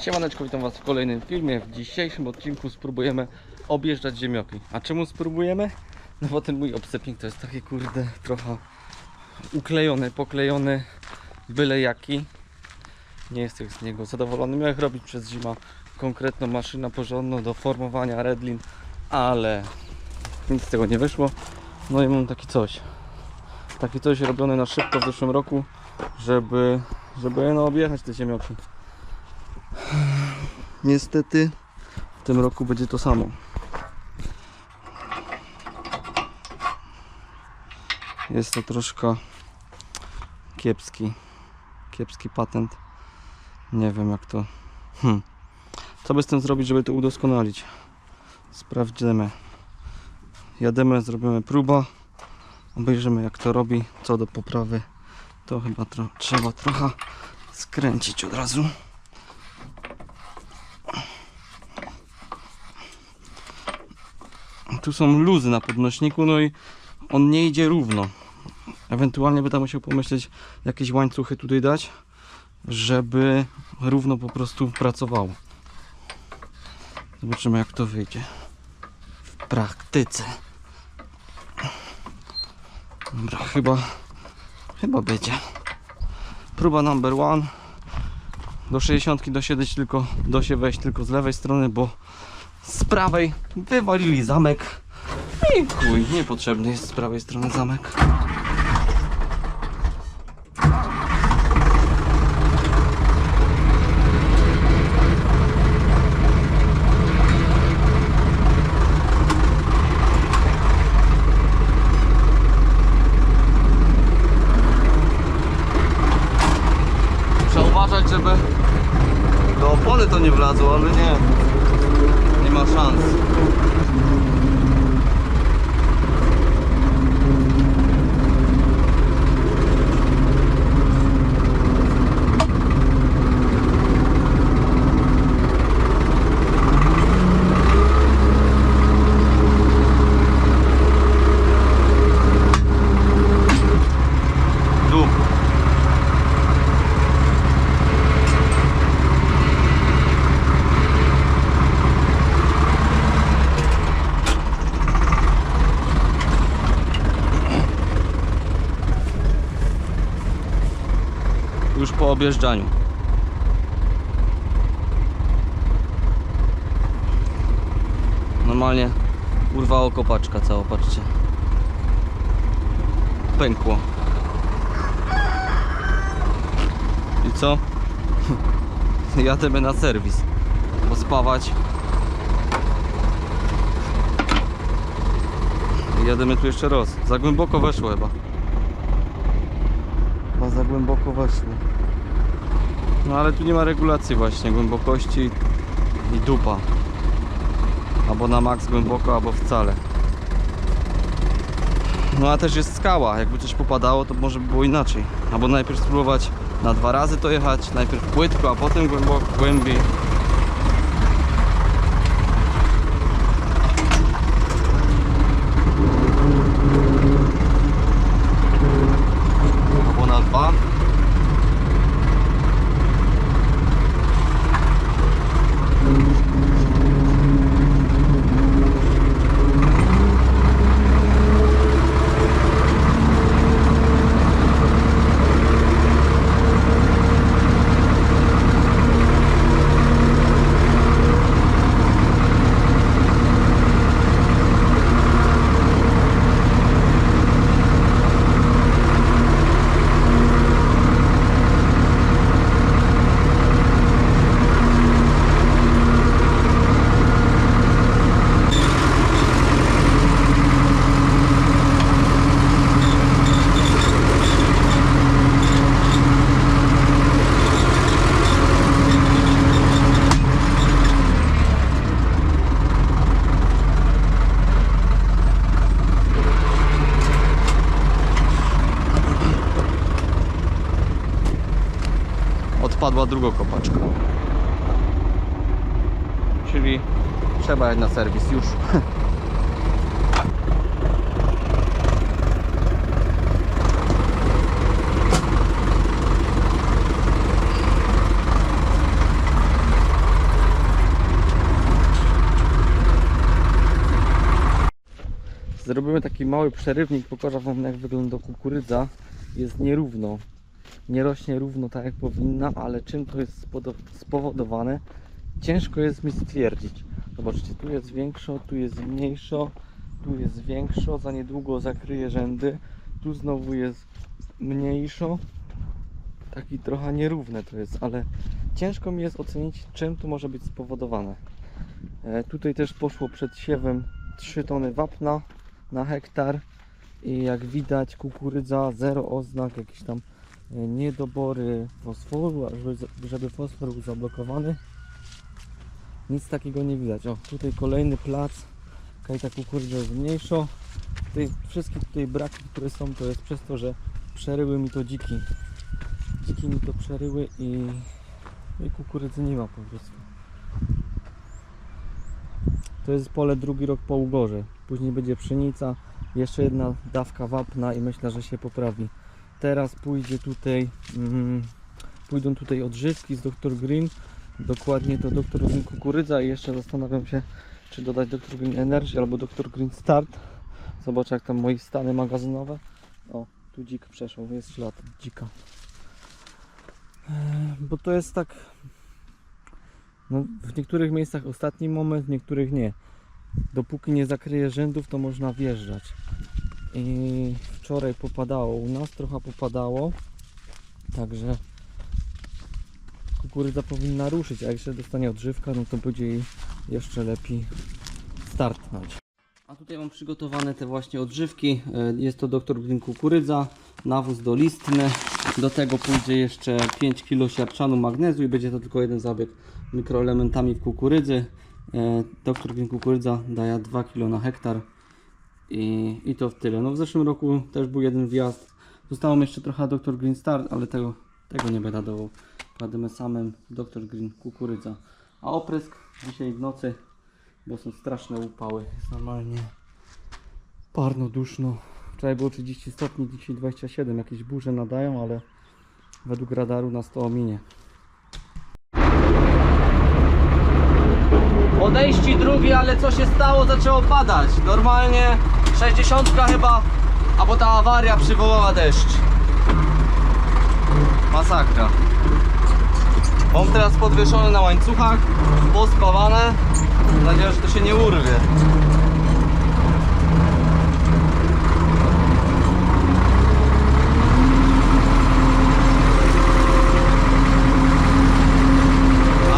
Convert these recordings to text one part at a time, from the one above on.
Siemaneczko, witam Was w kolejnym filmie. W dzisiejszym odcinku spróbujemy objeżdżać ziemioki. A czemu spróbujemy? No bo ten mój obcepnik to jest taki kurde trochę uklejony, poklejony, byle jaki. Nie jestem z niego zadowolony. Miałem robić przez zimę konkretną maszynę porządną do formowania redlin, ale nic z tego nie wyszło. No i mam taki coś. Taki coś robione na szybko w zeszłym roku, żeby, żeby no, objechać te ziemioki. Niestety w tym roku będzie to samo. Jest to troszkę kiepski, kiepski patent. Nie wiem jak to. Hmm. Co by z tym zrobić, żeby to udoskonalić? Sprawdzimy. Jademy, zrobimy próbę. Obejrzymy jak to robi, co do poprawy. To chyba tro trzeba trochę skręcić od razu. Tu są luzy na podnośniku, no i on nie idzie równo. Ewentualnie będę musiał pomyśleć, jakieś łańcuchy tutaj dać, żeby równo po prostu pracowało. Zobaczymy jak to wyjdzie w praktyce. Dobra, chyba, chyba będzie. Próba number one. Do 60 do siedzieć tylko, do się wejść tylko z lewej strony, bo z prawej wywalili zamek i chuj, niepotrzebny jest z prawej strony zamek. Trzeba uważać, żeby do opony to nie wlazło, ale nie. Nie ma szans. Objeżdżaniu. Normalnie urwało kopaczka cała, patrzcie. Pękło. I co? Jademy na serwis. Pospawać. Jademy tu jeszcze raz. Za głęboko weszło chyba. Chyba za głęboko weszło. No ale tu nie ma regulacji właśnie głębokości i dupa. Albo na maks głęboko, albo wcale. No a też jest skała, jakby coś popadało to może by było inaczej. Albo najpierw spróbować na dwa razy to jechać, najpierw płytko, a potem głęboko, głębiej. odpadła drugokopaczka. Czyli trzeba jechać na serwis już. Zrobimy taki mały przerywnik, pokażę Wam jak wygląda kukurydza. Jest nierówno, nie rośnie równo tak jak powinna, ale czym to jest spowodowane? Ciężko jest mi stwierdzić. Zobaczcie, tu jest większo, tu jest mniejszo, tu jest większo, za niedługo zakryje rzędy, tu znowu jest mniejszo. Taki trochę nierówne to jest, ale ciężko mi jest ocenić czym to może być spowodowane. E, tutaj też poszło przed siewem 3 tony wapna na hektar i jak widać kukurydza zero oznak, jakieś tam niedobory fosforu, żeby, fosfor był zablokowany. Nic takiego nie widać. O, tutaj kolejny plac. Kaj ta kukurydza jest mniejsza. Tutaj wszystkie tutaj braki, które są, to jest przez to, że przeryły mi to dziki. Dziki mi to przeryły i, i kukurydzy nie ma po prostu. To jest pole drugi rok po ugorze. Później będzie pszenica, jeszcze jedna dawka wapna i myślę, że się poprawi. Teraz pójdzie tutaj, mm, pójdą tutaj odżywki z Dr. Green. Dokładnie to Dr. Green kukurydza i jeszcze zastanawiam się, czy dodać Dr. Green Energy albo Dr. Green Start. Zobaczę jak tam moje stany magazynowe. O, tu dzik przeszło, jest ślad dzika. Eee, Bo to jest tak, no, w niektórych miejscach ostatni moment, w niektórych nie. Dopóki nie zakryje rzędów, to można wjeżdżać. I wczoraj popadało u nas, trochę popadało. Także kukurydza powinna ruszyć, a się dostanie odżywka, no to będzie jej jeszcze lepiej startnąć. A tutaj mam przygotowane te właśnie odżywki. E, Jest to Dr. Green kukurydza, nawóz dolistny. Do tego pójdzie jeszcze 5 kg siarczanu magnezu i będzie to tylko jeden zabieg mikroelementami w kukurydzy. E, Dr. Green kukurydza daje 2 kg na hektar. I, I to w tyle. No w zeszłym roku też był jeden wjazd. Zostało mi jeszcze trochę Dr. Green Start, ale tego, tego nie będę dawał. Kładziemy samym Dr. Green kukurydza. A oprysk dzisiaj w nocy, bo są straszne upały. Jest normalnie parno, duszno. Wczoraj było 30 stopni, dzisiaj 27. Jakieś burze nadają, ale według radaru nas to ominie. Odejści drugi, ale co się stało? Zaczęło padać. Normalnie 60 chyba, albo ta awaria przywołała deszcz. Masakra. Mam teraz podwieszony na łańcuchach, pospawane. Mam nadzieję, że to się nie urwie.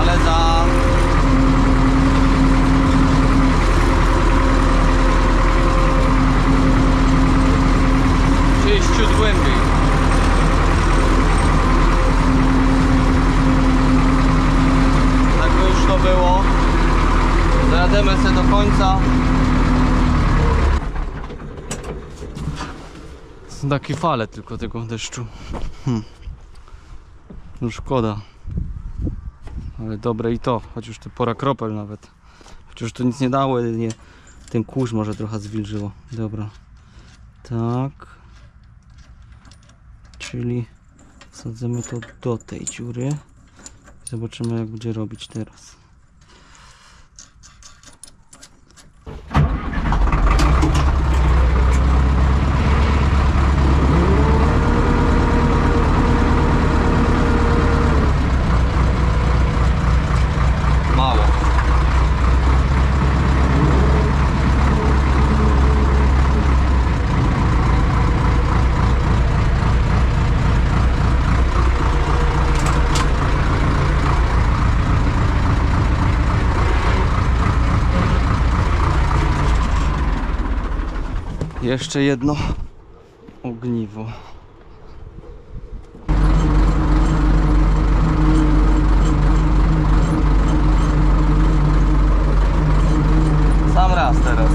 Ale za Gdzieś ciut głębiej. Tak by już to było. Zajademy się do końca. Są takie fale tylko tego deszczu. Hmm. No szkoda. Ale dobre i to, choć już to pora kropel nawet. Chociaż to nic nie dało, jedynie ten kurz może trochę zwilżyło. Dobra. Tak. Czyli wsadzamy to do tej dziury. Zobaczymy jak będzie robić teraz. Jeszcze jedno ogniwo. Sam raz teraz.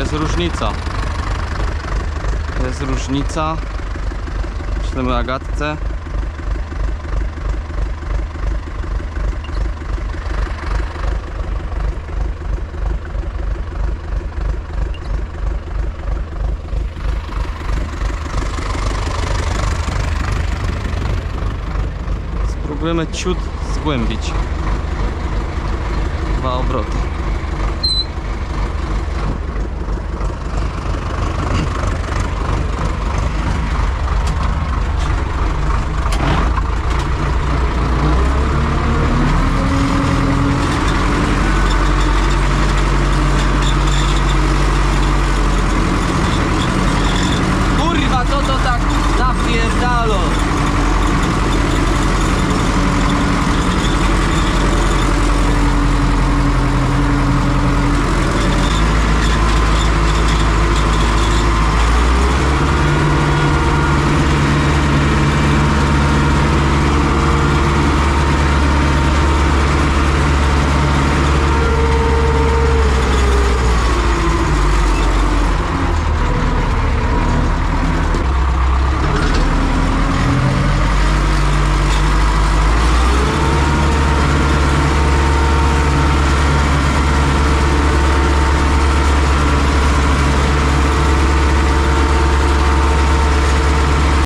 jest różnica. Jest różnica. Ślemy Agatce. Spróbujemy ciut zgłębić. Dwa obroty.